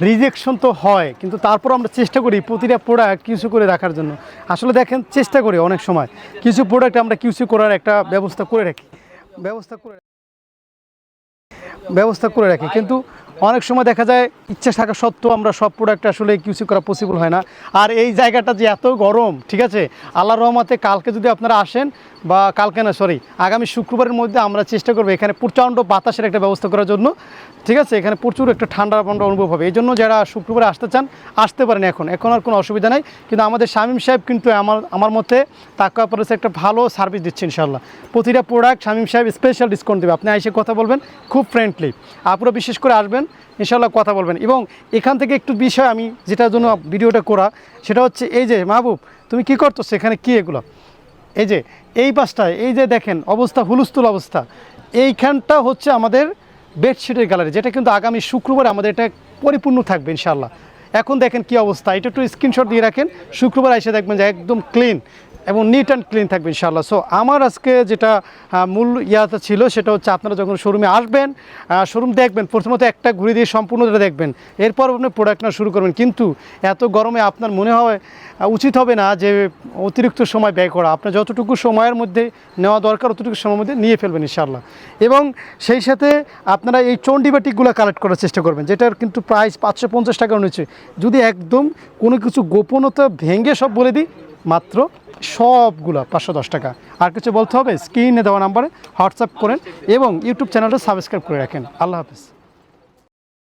Rejection তো হয়, কিন্তু তারপর আমরা চেষ্টা করি প্রতিটা প্রোডাক্ট কিছু করে রাখার জন্য। আসলে দেখেন, চেষ্টা করি অনেক সময়। কিছু প্রোডাক্ট আমরা কিছু করার একটা ব্যবস্থা করে রাখি। ব্যবস্থা করে ব্যবস্থা করে রাখি, কিন্তু অনেক সময় দেখা যায় ইচ্ছা থাকা সত্ত্বেও আমরা সব প্রোডাক্ট আসলে কিউসি করা পসিবল হয় না। আর এই জায়গাটা যে এত গরম, ঠিক আছে? আল্লাহ রহমতে কালকে যদি আপনারা আসেন বা কালকে না সরি আগামী শুক্রবারের মধ্যে আমরা চেষ্টা করব এখানে প্রচণ্ড বাতাসের একটা ব্যবস্থা করার জন্য, ঠিক আছে? এখানে প্রচুর একটা ঠান্ডা ঠান্ডা অনুভব হবে। এই জন্য যারা শুক্রবারে আসতে চান, আসতে পারেন এখন। এখন আর কোনো অসুবিধা নাই। কিন্তু আমাদের শামীম সাহেব কিন্তু আমার আমার মতে তাকা পরেছে একটা ভালো সার্ভিস দিচ্ছে ইনশাল্লাহ প্রতিটা প্রোডাক্ট শামীম সাহেব স্পেশাল ডিসকাউন্ট দেবে। আপনি এসে কথা বলবেন, খুব ফ্রেন্ডলি আপনারা বিশেষ করে আসবেন ইনশাল্লাহ কথা বলবেন। এবং এখান থেকে একটু বিষয় আমি যেটার জন্য ভিডিওটা করা, সেটা হচ্ছে এই যে মাহবুব, তুমি কি করতো সেখানে কি এগুলো? এই যে, এই পাশটায়, এই যে দেখেন, অবস্থা, হুলস্থুল অবস্থা। এইখানটা হচ্ছে আমাদের বেডশিটের গ্যালারি, যেটা কিন্তু আগামী শুক্রবার আমাদের এটা পরিপূর্ণ থাকবে ইনশাল্লাহ এখন দেখেন কি অবস্থা, এটা একটু স্ক্রিনশট দিয়ে রাখেন, শুক্রবার এসে দেখবেন যে একদম ক্লিন এবং নিট অ্যান্ড ক্লিন থাকবে ইনশাল্লাহ সো আমার আজকে যেটা মূল ইয়াটা ছিল সেটা হচ্ছে আপনারা যখন শোরুমে আসবেন শোরুম দেখবেন, প্রথমত একটা ঘুরে দিয়ে সম্পূর্ণটা দেখবেন। এরপর আপনি প্রোডাক্ট নেওয়া শুরু করবেন। কিন্তু এত গরমে আপনার মনে হয় উচিত হবে না যে অতিরিক্ত সময় ব্যয় করা। আপনার যতটুকু সময়ের মধ্যে নেওয়া দরকার, অতটুকু সময়ের মধ্যে নিয়ে ফেলবেন ইনশাল্লাহ এবং সেই সাথে আপনারা এই চণ্ডীবাটিকগুলো কালেক্ট করার চেষ্টা করবেন, যেটার কিন্তু প্রাইস পাঁচশো পঞ্চাশ টাকা নিচে। যদি একদম কোনো কিছু গোপনতা ভেঙে সব বলে দিই, মাত্র সবগুলো, পাঁচশো দশ টাকা। আর কিছু বলতে হবে, স্ক্রিনে দেওয়া নাম্বারে হোয়াটসঅ্যাপ করেন এবং ইউটিউব চ্যানেলটা সাবস্ক্রাইব করে রাখেন। আল্লাহ হাফিজ।